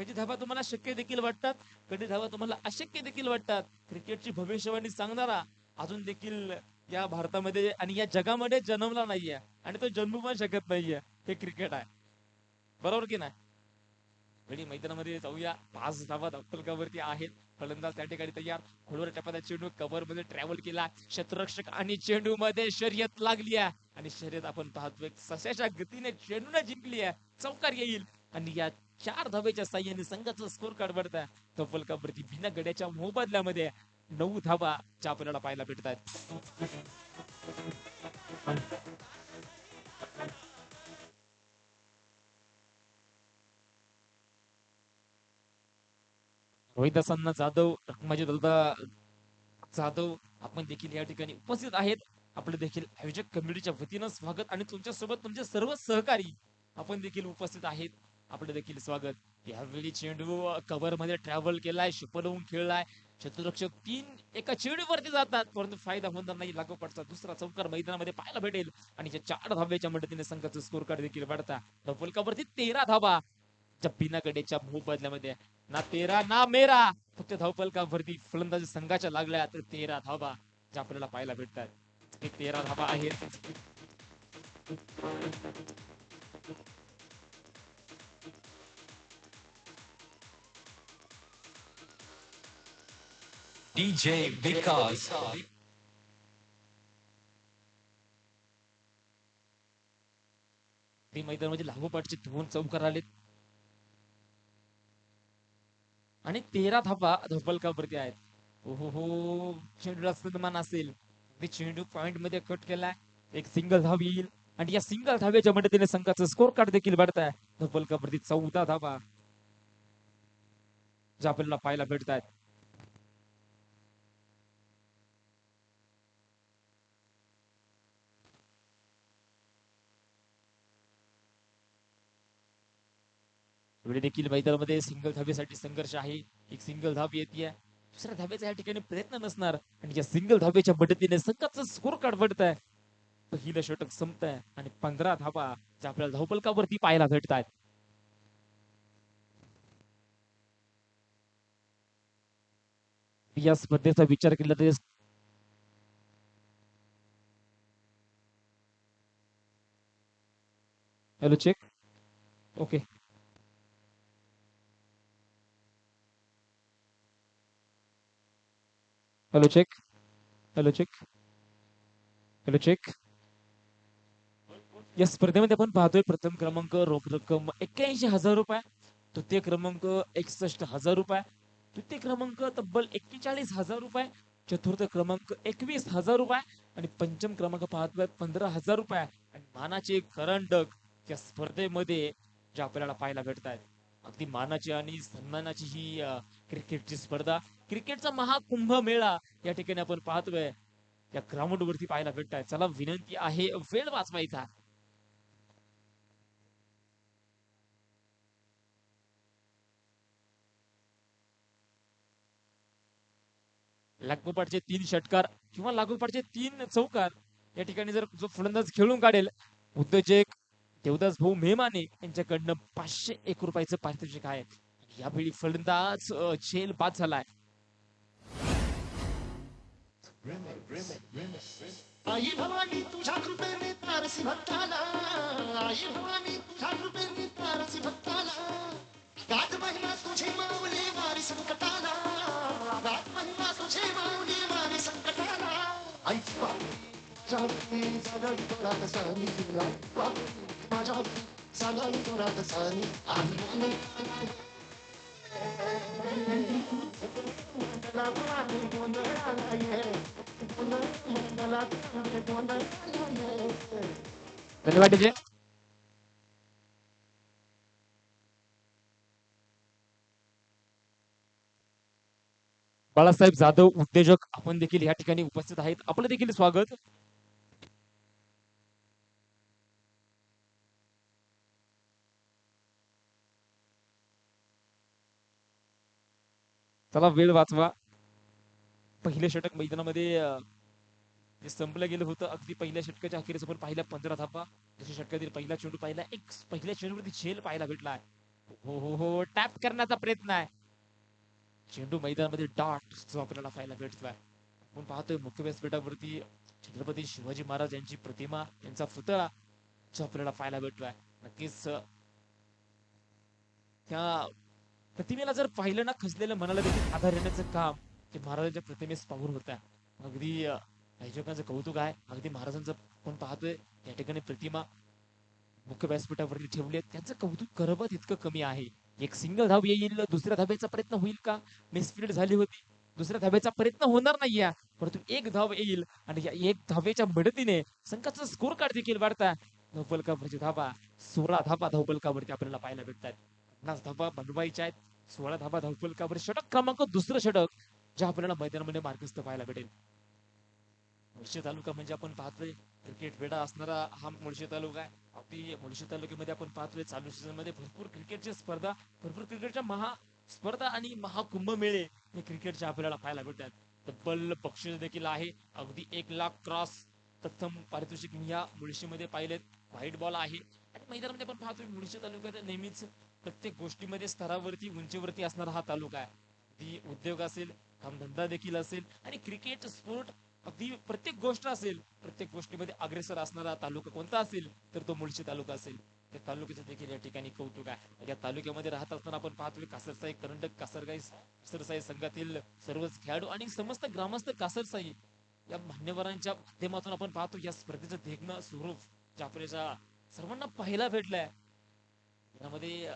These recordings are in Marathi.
कधी धावा तुम्हाला शक्य देखील वाटतात? कधी धावा तुम्हाला अशक्य देखील वाटतात? क्रिकेटची भविष्यवाणी सांगणारा अजून देखील या भारतामध्ये आणि या जगामध्ये जन्मला नाहीये आणि तो जन्मू पण शकत नाहीये. हे क्रिकेट आहे. बरोबर की नाही? गडी मैदानामध्ये जाऊया. पाच धावा धक्कलकावरती आहेत. फलंदाज त्या ठिकाणी तयार. खोलवर टप्प्यात चेंडू कव्हरमध्ये ट्रॅव्हल केला. क्षेत्ररक्षक आणि चेंडू मध्ये शर्यत लागली आहे. आणि शर्यत आपण पाहतोय. सशाच्या गतीने चेंडूने जिंकली आहे. चौकार येईल. आणि या चार धावेच्या साह्याने संघाचा स्कोर कार्ड वाढत आहे धवल बिना गड्याच्या मोबदल्यामध्ये नऊ धावा च्या आपल्याला पाहायला भेटतात. रोहिदासांना जाधव रखमाजी दादा जाधव आपण देखील या ठिकाणी उपस्थित आहेत. आपलं देखील आयोजक कमिटीच्या वतीनं स्वागत आणि तुमच्यासोबत तुमचे सर्व सहकारी आपण देखील उपस्थित आहेत. आपलं देखील स्वागत. यावेळी चेंडू कव्हरमध्ये ट्रॅव्हल केलाय शिपलवून खेळलाय. क्षेत्ररक्षक तीन एका चेंडूवरती जातात. परंतु फायदा होणार नाही लागोपाठचा दुसरा चौकार मैदानामध्ये पाहायला भेटेल. आणि या चार धाव्याच्या मदतीने संघाचा स्कोर कार्ड देखील वाढता. धपलकावरती तेरा धावा. त्या बिना गडेच्या ना तेरा ना मेरा. फक्त धावपलकावरती फलंदाजी संघाच्या लागल्या तर तेरा धावा ज्या आपल्याला पाहायला भेटतात. हे तेरा धावा आहेत. DJ Vikas. ते मैदानामध्ये लागोपाठचे दोन चौकार आलेत. आणि तेरा धापा धोपलकावरती आहेत. ओहो हो चेंडूला सन्मान असेल. चेंडू पॉइंटमध्ये कट केलाय. एक सिंगल धाव येईल. आणि या सिंगल धाव्याच्या मदतीने संघाचं स्कोर कार्ड देखील वाढताय. आहे धोपलकावरती चौदा धावा. ज्या आपल्याला पाहायला भेटत आहेत एवढे देखील मैदानामध्ये सिंगल धाब्यासाठी संघर्ष आहे. एक सिंगल धाब येते दुसऱ्या धाब्याचा या ठिकाणी प्रयत्न नसणार. आणि या सिंगल धाब्याच्या मदतीने संघाचं स्कोर कार्ड पडत आहे पहिलं षटक संपत आहे आणि पंधरा धाबा ज्या आपल्याला धावपलकावरती पाहायला भेटत आहेत या स्पर्धेचा विचार केला तर hello check okay Hello, check Hello, check. Hello, check. या स्पर्धेमध्ये आपण पाहतोय प्रथम क्रमांक रोख रक्कम एक्क्याऐंशी हजार रुपये तृतीय क्रमांक एकसष्ट हजार रुपये तृतीय क्रमांक तब्बल एक्केचाळीस हजार रुपये चतुर्थ क्रमांक एकवीस हजार रुपये आणि पंचम क्रमांक पाहतोय पंधरा हजार रुपये आणि मानाचे करंडक या स्पर्धेमध्ये जे आपल्याला पाहायला भेटत आहेत अगदी मानाची आणि सन्मानाची ही क्रिकेटची स्पर्धा क्रिकेटचा महाकुंभ मेळा या ठिकाणी आपण पाहतोय. या ग्राउंड वरती पाहायला भेटत आहे चला विनंती आहे वेळ वाचवायचा. लागोपाठचे तीन षटकार किंवा लागोपाठचे तीन चौकार या ठिकाणी जर जो फलंदाज खेळून काढेल उद्योजक देवदास भाऊ मेहमाने यांच्याकडनं पाचशे एक रुपयाचं पारितोषिक आहे. यावेळी फलंदाज झेल बाद झालाय. आई भवानी तुझ्या कृपेने तारसी भक्ताला आई भवानी तुझ्या कृपेने तारसी भक्ताला गात महिमा तुझे माऊली वारी संकटाला गात महिमा तुझे माऊली वारी संकटाला। आई बापू जाऊनी झालं तुला कसानी तुला बापू, माझ्या झालं तुला कसानी आणि धन्यवाद डीजे. बाळासाहेब जाधव उद्योजक आपण देखील या ठिकाणी उपस्थित आहेत. आपलं देखील स्वागत. चला वेळ वाचवा. पहिले षटक मैदानामध्ये जे संपलं गेलं होतं. अगदी पहिल्या षटकाच्या अखेरीस आपण पाहिल्या पंधरा धापा दुसऱ्या षटकातील पहिला चेंडू पाहिला. एक पहिल्या चेंडूवरती झेल पाहायला भेटला हो हो हो, हो. टॅप करण्याचा प्रयत्न आहे. चेंडू मैदानामध्ये डॉट जो आपल्याला पाहायला भेटतोय. आपण पाहतोय मुख्य व्यासपीठावरती छत्रपती शिवाजी महाराज यांची प्रतिमा यांचा पुतळा जो आपल्याला पाहायला भेटतोय. नक्कीच त्या प्रतिमेला जर पाहिलं ना खचलेलं मनाला देखील आधार येण्याचं काम ते महाराजांच्या प्रतिमेस पाहून होत्या. अगदी आयोजकांचं कौतुक आहे. अगदी महाराजांचं आपण पाहतोय. या ठिकाणी प्रतिमा मुख्य व्यासपीठावरती ठेवली आहे. त्यांचं कौतुक करवत इतकं कमी आहे. एक सिंगल धाव येईल दुसऱ्या धाब्याचा प्रयत्न होईल का? मिसफिल्ड झाली होती. दुसऱ्या धाब्याचा प्रयत्न होणार नाहीये परंतु एक धाव येईल आणि या एक धावेच्या मदतीने संघाचा स्कोर कार्ड देखील वाढता. धावपलकावरची धाबा सोळा धाबा धावपलकावरती आपल्याला पाहायला भेटतात. पन्नास धाबा बनवायच्या आहेत. सोळा धाबा धावपलकावर षटक क्रमांक दुसरं षटक जे आपल्याला मैदानामध्ये मार्गस्थ पाहायला भेटेल. मुळशी तालुका म्हणजे आपण पाहतोय क्रिकेट वेडा असणारा हा मुळशी तालुका आहे. अगदी मुळशी तालुक्यामध्ये आपण पाहतोय चालू सीझनमध्ये भरपूर क्रिकेटची स्पर्धा भरपूर क्रिकेटच्या महा स्पर्धा आणि महाकुंभ मेळे हे क्रिकेटच्या आपल्याला पाहायला भेटतात. तब्बल बक्षीस देखील आहे. अगदी एक लाख क्रॉस प्रथम पारितोषिक मी या मुळशीमध्ये पाहिलेत. व्हाईट बॉल आहे. आणि मैदानामध्ये आपण पाहतोय मुळशी तालुक्यात नेहमीच प्रत्येक गोष्टीमध्ये स्तरावरती उंचीवरती असणारा हा तालुका आहे. ती उद्योग असेल कामधंदा देखील असेल आणि क्रिकेट स्पोर्ट अगदी प्रत्येक गोष्ट असेल प्रत्येक गोष्टीमध्ये अग्रेसर असणारा तालुका कोणता असेल तर तो मुळशी तालुका असेल. त्या तालुक्याचं देखील या ठिकाणी कौतुक आहे. या तालुक्यामध्ये राहत असताना आपण पाहतोय कासरसाई करंडक कासरगाई कासरसाई संघातील सर्वच खेळाडू आणि समस्त ग्रामस्थ कासरसाई या मान्यवरांच्या माध्यमातून आपण पाहतो या स्पर्धेचं देखणं स्वरूप जे सर्वांना पाहायला भेटलाय. यामध्ये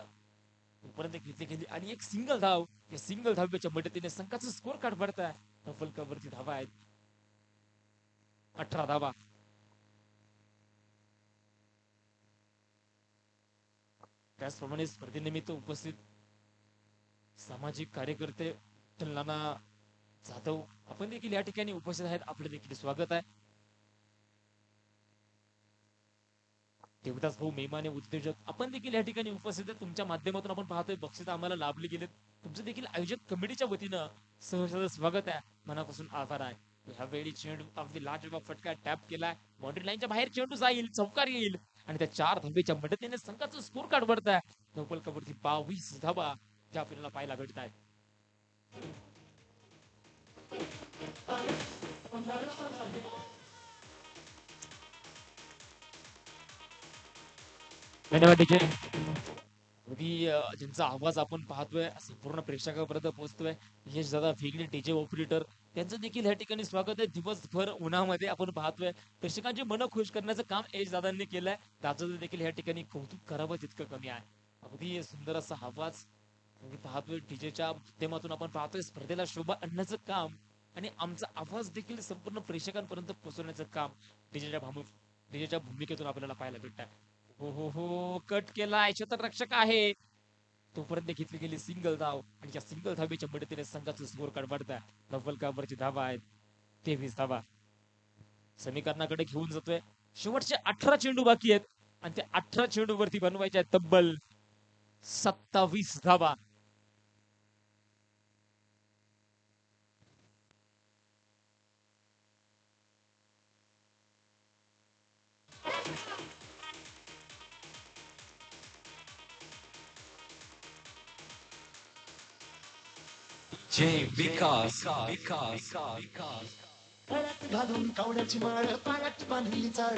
तोपर्यंत घेतली गेली आणि एक सिंगल धाव या सिंगल धावच्या मदतीने संघाचं स्कोर कार्ड भरताय. फलकावरती धावा आहेत. अठरा धावा त्याचप्रमाणे स्पर्धेनिमित्त उपस्थित सामाजिक कार्यकर्ते तुलना नाना जाधव आपण देखील या ठिकाणी उपस्थित आहेत. आपलं देखील स्वागत आहे. देवदास भाऊ मेमाने उद्योजक आपण देखील या ठिकाणी उपस्थित आहे तुमच्या माध्यमातून आपण पाहतोय बक्षीस आम्हाला लाभले गेलेत. तुमचं देखील आयोजक कमिटीच्या वतीनं सहर्ष स्वागत आहे. मनापासून आभार आहे. यावेळी चेंडू अगदी लाजवाब फटका टॅप केलाय. बाउंड्री लाईनच्या बाहेर चेंडू जाईल चौकार येईल. आणि त्या चार धाब्याच्या मदतीने संघाचं स्कोर कार्ड भरत आहे धोपल कबड्डी बावीस धाबा ज्या आपल्याला पाहायला भेटत आहेत धन्यवाद डीजे अगदी ज्यांचा आवाज आपण पाहतोय संपूर्ण प्रेक्षकापर्यंत पोहोचतोय यश दादा वेगळे डीजे ऑपरेटर त्यांचं देखील या ठिकाणी स्वागत आहे. दिवसभर उन्हामध्ये आपण पाहतोय. प्रेक्षकांची मन खुश करण्याचं काम यश दादांनी केलंय. त्याचं देखील या ठिकाणी कौतुक करावं तितकं कमी आहे. अगदी सुंदर असा आवाज पाहतोय. डीजेच्या माध्यमातून आपण पाहतोय. स्पर्धेला शोभा आणण्याचं काम आणि आमचा आवाज देखील संपूर्ण प्रेक्षकांपर्यंत पोहोचवण्याचं काम डीजेच्या भामू डीजेच्या भूमिकेतून आपल्याला पाहायला भेटत हो हो हो. कट केला. रक्षक आहे तोपर्यंत घेतली गेली सिंगल धाव. आणि या सिंगल धावेच्या मदतीने संघाचं स्कोर कार्ड वाढताय. नव्वल कावरची धावा आहेत. तेवीस धावा. समीकरणाकडे घेऊन जातोय. शेवटचे अठरा चेंडू बाकी आहेत. आणि त्या अठरा चेंडू वरती बनवायच्या आहेत तब्बल सत्तावीस धावा. J Vikas. Vikas. Vikas. गळ्यात घालून कावड्याची माळ पाण्यात बांधली चाळ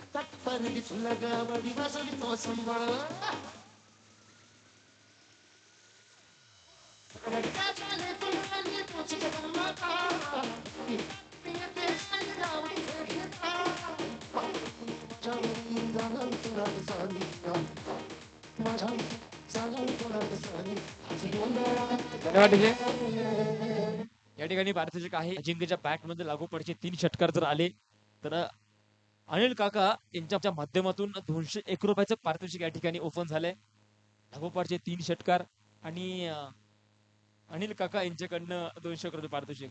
हातात परडी फुलं गावडी वाजवली तो संबळ रक्ताच्याने फुलांनी धन्यवाद या ठिकाणी भारताचे आहे अजिंक्यच्या बॅटमध्ये लागोपाठचे तीन षटकार जर आले तर अनिल काका यांच्या माध्यमातून दोनशे एक रुपयाचं पारितोषिक या ठिकाणी ओपन झालंय. लागोपाठचे तीन षटकार आणि अनिल काका यांच्याकडनं दोनशे एक रुपये पारितोषिक.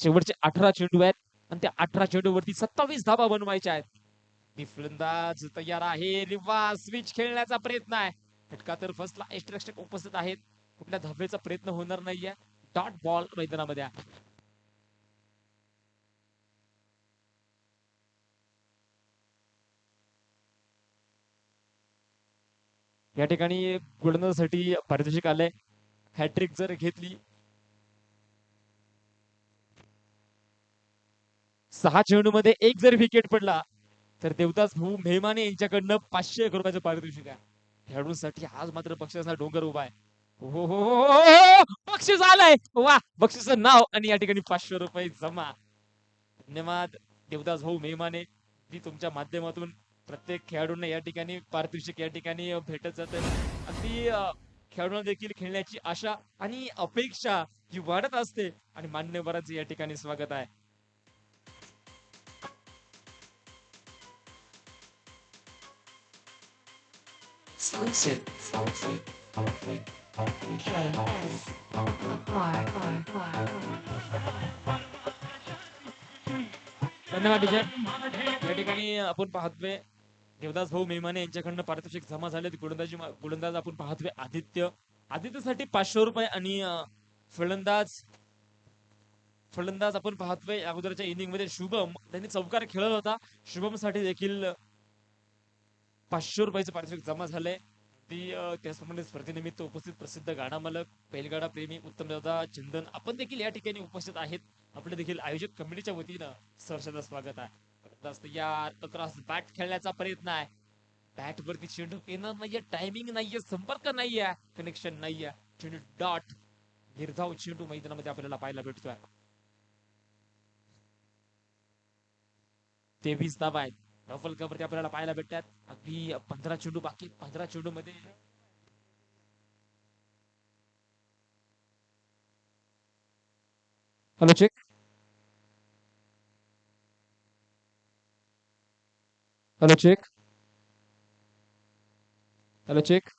शेवटचे अठरा चेंडू आहेत. आणि त्या अठरा चेंडूवरती सत्तावीस धाबा बनवायच्या आहेत. ती फलंदाज तयार आहे. रिवा स्विच खेळण्याचा प्रयत्न आहे. फटका तर फर्स्टला एक्स्ट्रा उपस्थित आहेत. कुठल्या धाब्याचा प्रयत्न होणार नाहीये. डॉट बॉल मैदानामध्ये आहे. या ठिकाणी गोलंदाजासाठी पारितोषिक आलंय. हॅट्रिक जर घेतली सहा चेंडूमध्ये एक जर विकेट पडला तर देवदास भाऊ मेहमाने यांच्याकडनं पाचशे एक रुपयाचं पारितोषिक आहे. खेळाडूंसाठी आज मात्र बक्षिसाचा डोंगर उभा आहे. हो हो, हो, हो, हो बक्षीस आलंय. वा बक्षीसचं नाव आणि या ठिकाणी पाचशे रुपये जमा. धन्यवाद देवदास भाऊ मेहमाने जी तुमच्या माध्यमातून प्रत्येक खेळाडूंना या ठिकाणी पारितोषिक या ठिकाणी भेटत जात अगदी खेळाडूंना देखील खेळण्याची आशा आणि अपेक्षा ही वाढत असते आणि मान्यवरांचे या ठिकाणी स्वागत आहे. Exclusive. धन्यवाद टीचर. या ठिकाणी आपण पाहतोय देवदास भाऊ मेहमाने यांच्याकडनं पारितोषिक जमा झाले गोलंदाजी गोलंदाज आपण पाहतोय आदित्य. आदित्यसाठी पाचशे रुपये आणि फलंदाज फलंदाज आपण पाहतोय अगोदरच्या इनिंगमध्ये शुभम त्यांनी चौकार खेळत होता. शुभमसाठी देखील पाचशे रुपयाचं पारितोषिक जमा झालंय ती त्याचप्रमाणे स्पर्धेनिमित्त उपस्थित प्रसिद्ध गाडा मालक पैलगाडा प्रेमी उत्तम दादा चिंदन. आपण देखील या ठिकाणी उपस्थित आहेत. आपले देखील आयोजक कमिटीच्या वतीनं सहर्षदा स्वागत आहे. या बॅट खेळण्याचा प्रयत्न आहे. बॅट वरती चेंडू येणार नाहीये टायमिंग नाहीये संपर्क नाहीये कनेक्शन नाहीये. चेंडू डॉट निर्धाव चेंडू मैदानामध्ये आपल्याला पाहायला भेटतोय. तेवीस धावा आहेत. डबल कवरती आपल्याला पाहायला भेटतात. अगदी पंधरा चेंडू बाकी पंधरा चेंडू मध्ये hello check hello check hello check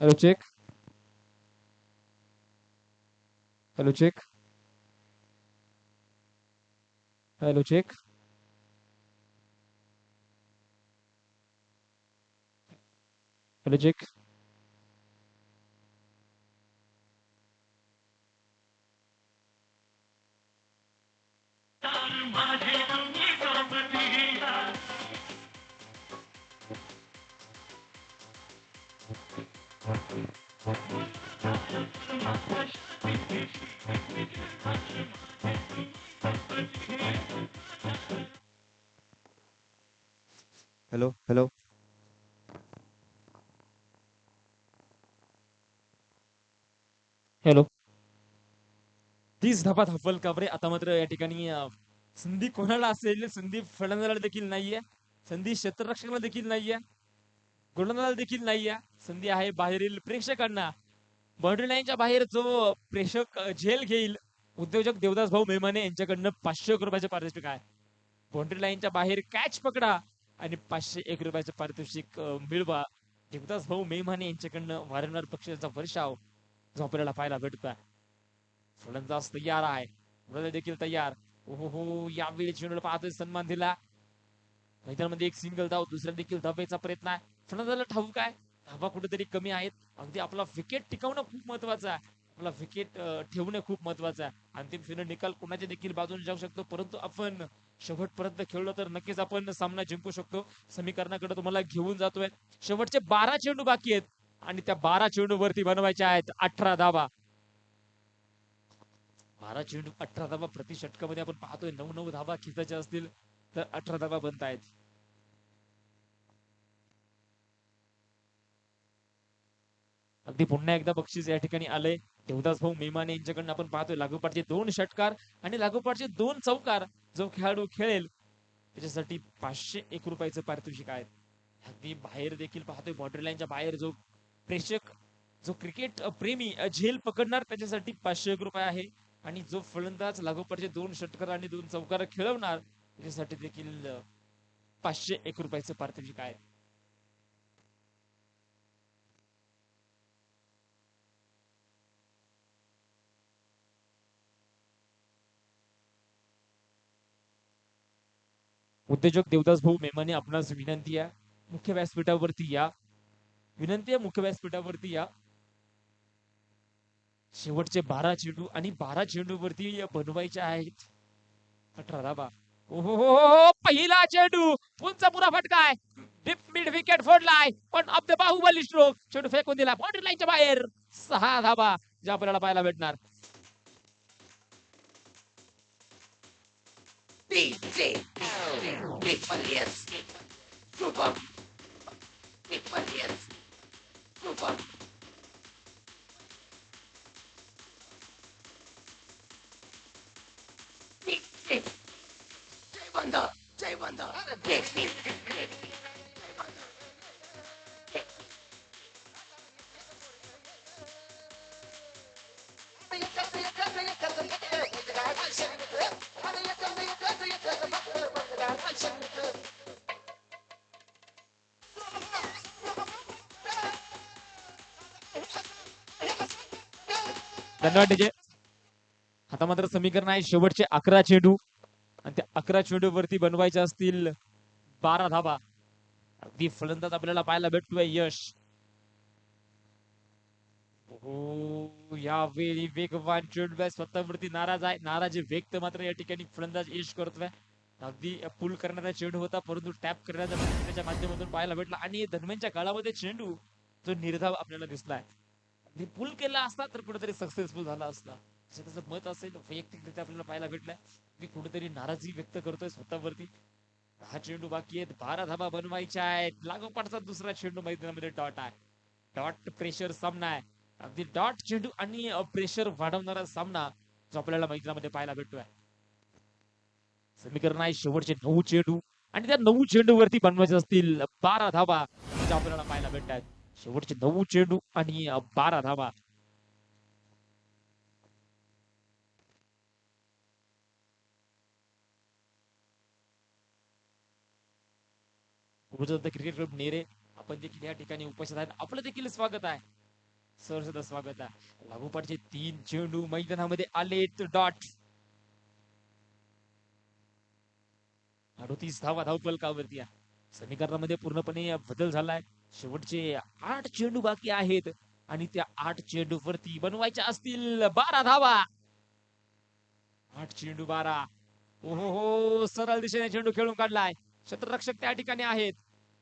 hello check hello check hello check hello check तीस धापा हफल काबरे आता मात्र या ठिकाणी संधी कोणाला असेल? संधी फलंदाला देखील नाहीये. संधी क्षेत्ररक्षकाला देखील नाहीये. गोलंदाजाला देखील नाहीये. संधी आहे बाहेरील प्रेक्षकांना. बाउंड्री लाईनच्या बाहेर जो प्रेक्षक झेल घेईल उद्योजक देवदास भाऊ मेहमाने यांच्याकडनं पाचशे एक रुपयाचे पारितोषिक आहे. बाउंड्री लाईनच्या बाहेर कॅच पकडा आणि पाचशे एक रुपयाचे पारितोषिक मिळवा. देवदास भाऊ मेहमाने यांच्याकडनं वारंवार पक्षाचा वर्षाव जो आपल्याला पाहायला भेटतोय. फलंदाज तयार आहे. गोलंदाज देखील तयार. ओहो हो यावेळी चेंडूला पाहतोय सन्मान दिला. मैदानामध्ये एक सिंगल धाव दुसऱ्या देखील धाब्याचा प्रयत्न आहे. फलंदाजाला ठाऊक आहे. धाबा कुठेतरी कमी आहेत. अगदी आपला विकेट टिकवणं खूप महत्वाचं आहे. आपला विकेट ठेवणं खूप महत्वाचं आहे. अंतिम फेरीने निकाल कोणाच्या देखील बाजूने जाऊ शकतो? परंतु आपण शेवटपर्यंत खेळलो तर नक्कीच आपण सामना जिंकू शकतो. समीकरणाकडे तुम्हाला घेऊन जातोय. शेवटचे बारा चेंडू बाकी आहेत. आणि त्या बारा चेंडू वरती बनवायच्या आहेत. अठरा धाबा बारा चेंडू अठरा धाबा प्रति षटकामध्ये आपण पाहतोय. नऊ नऊ धाबा खिचायच्या असतील तर अठरा धाबा बनत आहेत. अगदी पुन्हा एकदा बक्षीस या ठिकाणी आलंय. देवदास भाऊ मेमाने यांच्याकडनं आपण पाहतोय लागोपाठचे दोन षटकार आणि लागोपाठचे दोन चौकार जो खेळाडू खेळेल त्याच्यासाठी पाचशे एक रुपयाचं पारितोषिक आहे. अगदी बाहेर देखील पाहतोय बॉर्डर लाईनच्या बाहेर जो प्रेक्षक जो क्रिकेट प्रेमी झेल पकडणार त्याच्यासाठी पाचशे एक रुपये आहे. आणि जो फलंदाज लागोपाठचे दोन षटकार आणि दोन चौकार खेळवणार त्याच्यासाठी देखील पाचशे एक रुपयाचं पारितोषिक आहे. उद्योजक देवदास भाऊ मेमाने आपणास विनंती आहे मुख्य व्यासपीठावरती या. विनंती आहे मुख्य व्यासपीठावरती या. शेवटचे बारा चेंडू आणि बारा चेंडूवरती बनवायचे आहेत अठरा धाबा ओहो हो हो पहिला चेंडू उंच पुरा फटकाय डिप मिड विकेट फोडलाय पण अब्द द बाहुबली स्ट्रोक चेंडू फेकून दिला बाउंड्री लाईनच्या बाहेर सहा धाबा ज्या आपल्याला पाहायला भेटणार DJ DJ, DJ, DJ, धन्यवाद डीजे. आता मात्र समीकरण आहे शेवटचे अकरा चेंडू. आणि त्या अकरा चेंडू वरती बनवायचे असतील बारा धाबा अगदी फलंदाज आपल्याला पाहायला भेटतोय यश. हो यावेळी वेगवान चेंडू आहे. स्वतःवरती नाराज आहे. नाराज व्यक्त मात्र या ठिकाणी फलंदाज यश करतोय. अगदी पुल करण्याचा चेंडू होता परंतु टॅप करण्याचा त्याच्या माध्यमातून पाहायला भेटला. आणि दरम्यानच्या काळामध्ये चेंडू जो निर्धाव आपल्याला दिसलाय अगदी केला असता तर कुठेतरी सक्सेसफुल झाला असता. असं त्याचं मत असेल वैयक्तिकरित्या आपल्याला पाहायला भेटलाय. मी कुठेतरी नाराजी व्यक्त करतोय स्वतःवरती. दहा चेंडू बाकी आहेत बारा धाबा बनवायच्या आहेत. लागोपाठचा दुसरा चेंडू मैदानामध्ये डॉट आहे. डॉट प्रेशर सामना आहे. अगदी डॉट चेंडू आणि प्रेशर वाढवणारा सामना जो आपल्याला मैदानामध्ये पाहायला भेटतोय. समीकरण आहे शेवटचे नऊ चेंडू. आणि त्या नऊ चेंडू वरती बनवायचे असतील बारा धाबा ज्या आपल्याला पाहायला भेटत आहेत शेवटचे नऊ चेंडू आणि बारा धावा. क्रिकेट क्लब नेरे आपण देखील या ठिकाणी उपस्थित आहेत. आपलं देखील स्वागत आहे. सरसद स्वागत आहे. लागोपाठचे तीन चेंडू मैदानामध्ये आलेत. डॉट अडोतीस धावा धावपलकावरती आहे. समीकरणामध्ये पूर्णपणे बदल झालाय. शेवटचे आठ चेंडू बाकी आहेत आणि त्या आठ चेंडू वरती बनवायच्या असतील बारा धावा. आठ चेंडू बारा. ओहो हो सरळ दिशेने चेंडू खेळून काढलाय. क्षेत्ररक्षक त्या ठिकाणी आहेत.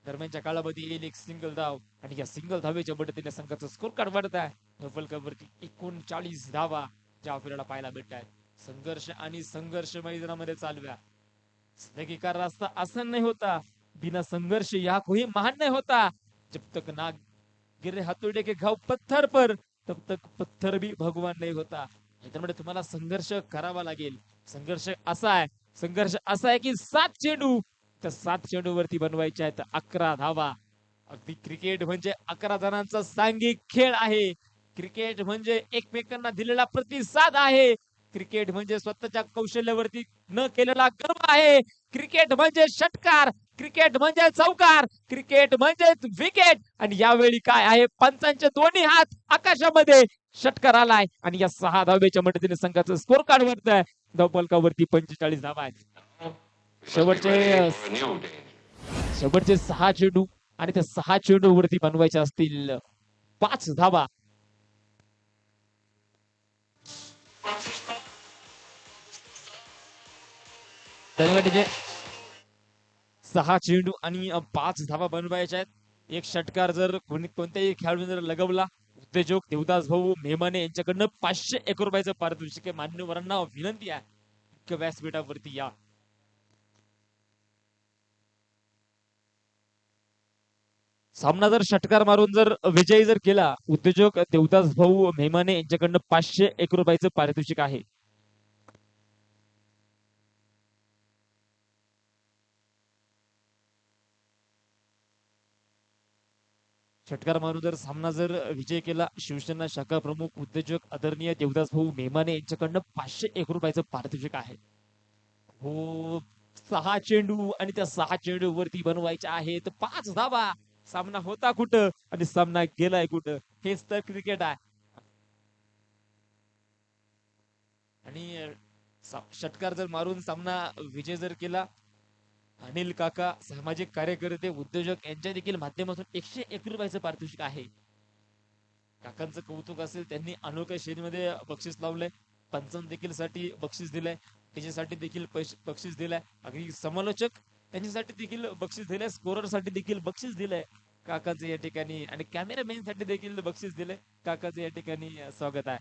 दरम्यानच्या काळामध्ये येईल एक सिंगल धाव आणि या सिंगल धावेच्या मदतीने संघाचा स्कोर कार्ड वाढत आहे. धावपलकावरती एकोणचाळीस धावा ज्या आपल्याला पाहायला भेटत आहेत संघर्ष आणि संघर्ष मैदानामध्ये चालव्या. जिंदगी का रास्ता आसान नाही होता. बिना संघर्ष या कोई महान नाही होता. जब तक ना गिरे हातोडे के घाव पत्थर पर तब तक पत्थर भी भगवान नाही होता. त्यामुळे तुम्हाला संघर्ष करावा लागेल. संघर्ष असा आहे संघर्ष असा आहे की सात चेंडू त्या सात चेंडू वरती बनवायचे आहेत. अकरा धावा. अगदी क्रिकेट म्हणजे अकरा जणांचा सांघिक खेळ आहे. क्रिकेट म्हणजे एकमेकांना दिलेला प्रतिसाद आहे. क्रिकेट म्हणजे स्वतःच्या कौशल्यावरती न केलेला गर्व आहे. क्रिकेट म्हणजे षटकार. क्रिकेट म्हणजे चौकार क्रिकेट म्हणजे विकेट. आणि यावेळी काय आहे? पंचांचे दोन्ही हात आकाशामध्ये षटकार आलाय. आणि या सहा धावेच्या मदतीने संघाचं स्कोर कार्ड वाढत धावपलकावरती पंचेचाळीस धावा आहेत. शेवटचे शेवटचे सहा चेंडू आणि त्या सहा चेंडू वरती बनवायचे असतील पाच धावा. धन्यवाद सहा चेंडू आणि पाच धावा बनवायच्या आहेत. एक षटकार जर कोणी कोणत्याही खेळाडूने जर लगवला उद्योजक देवदास भाऊ मेहमाने यांच्याकडनं पाचशे एक रुपयाचं पारितोषिक मान्यवरांना विनंती आहे. मुख्य व्यासपीठावरती या. सामना जर षटकार मारून जर विजयी जर केला उद्योजक देवदास भाऊ मेहमाने यांच्याकडनं पाचशे एक रुपयाचं पारितोषिक आहे. षटकार मारून जर सामना जर विजय केला शिवसेना शाखा प्रमुख उद्योजक आदरणीय देवदास भाऊ मेहमाने यांच्याकडनं पाचशे एक रुपयाचं पारितोषिक आहे. हो सहा चेंडू आणि त्या सहा चेंडू वरती बनवायच्या आहेत. पाच धावा. सामना होता कुठं आणि सामना गेलाय कुठं? हेच तर क्रिकेट आहे. आणि षटकार जर मारून सामना विजय जर केला अनिल काका सामाजिक कार्यकर्ते उद्योजक यांच्या देखील माध्यमातून एकशे एक रुपयाचं पारितोषिक आहे. काकांचं कौतुक असेल त्यांनी अनोख्या श्रेणीमध्ये बक्षीस लावलंय. पंचम देखील साठी बक्षीस दिलंय. त्याच्यासाठी देखील बक्षीस दिलंय. अगदी समालोचक त्यांच्यासाठी देखील बक्षीस दिलंय. स्कोररसाठी देखील बक्षीस दिलंय काकाचं या ठिकाणी. आणि कॅमेरामॅनसाठी देखील बक्षीस दिलंय काकाचं या ठिकाणी स्वागत आहे.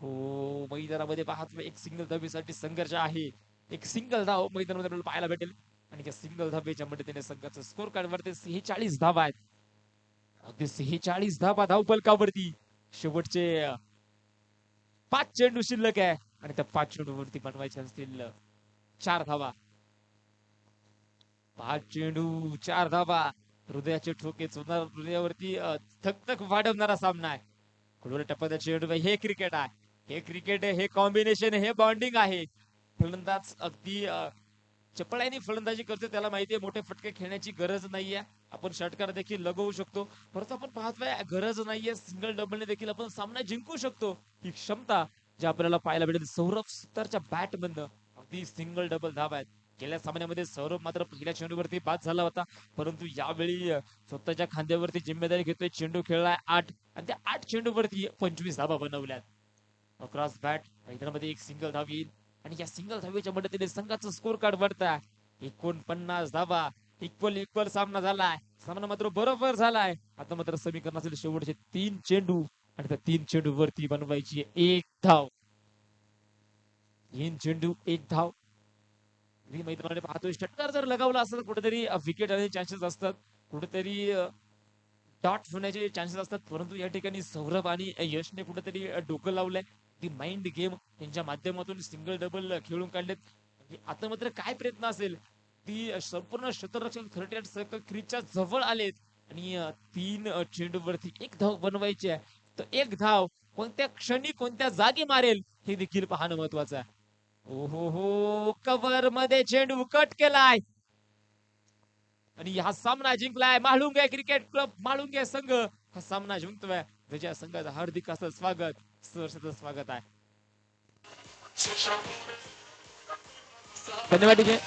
हो, हो मैदानामध्ये पाहतो एक सिंगल धावेसाठी संघर्ष आहे. एक सिंगल धाव मैदानामध्ये आपल्याला पाहायला भेटेल. आणि या सिंगल धावेच्या मदतीने संघाचा स्कोर कार्डवरती सेहेचाळीस धावा आहेत. अगदी सेहेचाळीस धावा धावपलकावरती शेवटचे पाच चेंडू शिल्लक आहे. आणि त्या पाच चेंडू वरती बनवायचे असतील चार धावा. पाच चेंडू चार धावा. हृदयाचे ठोके चोरणार हृदयावरती थकथक वाढवणारा सामना आहे. कुठल्या टप्प्यात चेंडू हे क्रिकेट आहे. हे क्रिकेट हे कॉम्बिनेशन हे बॉन्डिंग आहे. फलंदाज अगदी चपळाईने फलंदाजी करतो त्याला माहितीये मोठे फटके खेळण्याची गरज नाहीये. आपण षटकार देखील लगवू शकतो. परंतु आपण पाहतोय गरज नाहीये सिंगल डबलने देखील आपण सामना जिंकू शकतो. ही क्षमता जी आपल्याला पाहायला भेटेल सौरभ सुतारच्या बॅट मधनं अगदी सिंगल डबल धाव आहेत. गेल्या सामन्यामध्ये सौरभ मात्र पहिल्या चेंडूवरती बाद झाला होता. परंतु यावेळी स्वतःच्या खांद्यावरती जिम्मेदारी घेतोय चेंडू खेळलाय आठ. आणि त्या आठ चेंडूवरती पंचवीस धाबा बनवल्यात. अक्रॉस बॅट मैदानामध्ये एक सिंगल धाव. येईल आणि या सिंगल धावेच्या मदतीने संघाचं स्कोर कार्ड वाढतंय. एकोणपन्नास धावा. इक्वल इक्वल सामना झालाय. सामना मात्र बरोबर झालाय. आता मात्र समीकरणातील शेवटचे तीन चेंडू आणि त्या तीन चेंडू वरती बनवायची एक धाव. तीन चेंडू एक धाव. मी मैदानामध्ये पाहतोय षटकार जर लगावला असेल कुठेतरी विकेट येण्याचे चान्सेस असतात. कुठेतरी डॉट होण्याचे चान्सेस असतात. परंतु या ठिकाणी सौरभ आणि यशने कुठेतरी डोकं लावलंय. ती माइंड गेम त्यांच्या माध्यमातून सिंगल डबल खेळून काढलेत. म्हणजे आता मात्र काय प्रयत्न असेल? ती संपूर्ण क्षेत्ररक्षण थर्टी सर्कल क्रीजच्या जवळ आलेत. आणि तीन चेंडूवरती एक धाव बनवायची आहे. तर एक धाव कोणत्या क्षणी कोणत्या जागी मारेल हे देखील पाहणं महत्वाचं आहे. ओहो हो कव्हरमध्ये चेंडू कट केलाय. आणि हा सामना जिंकलाय माळुंगे क्रिकेट क्लब माळुंगे संघ. हा सामना जिंकतोय. विजया संघाचं हार्दिक असं स्वागत. सहर्षाचं स्वागत आहे. धन्यवाद ठीक आहे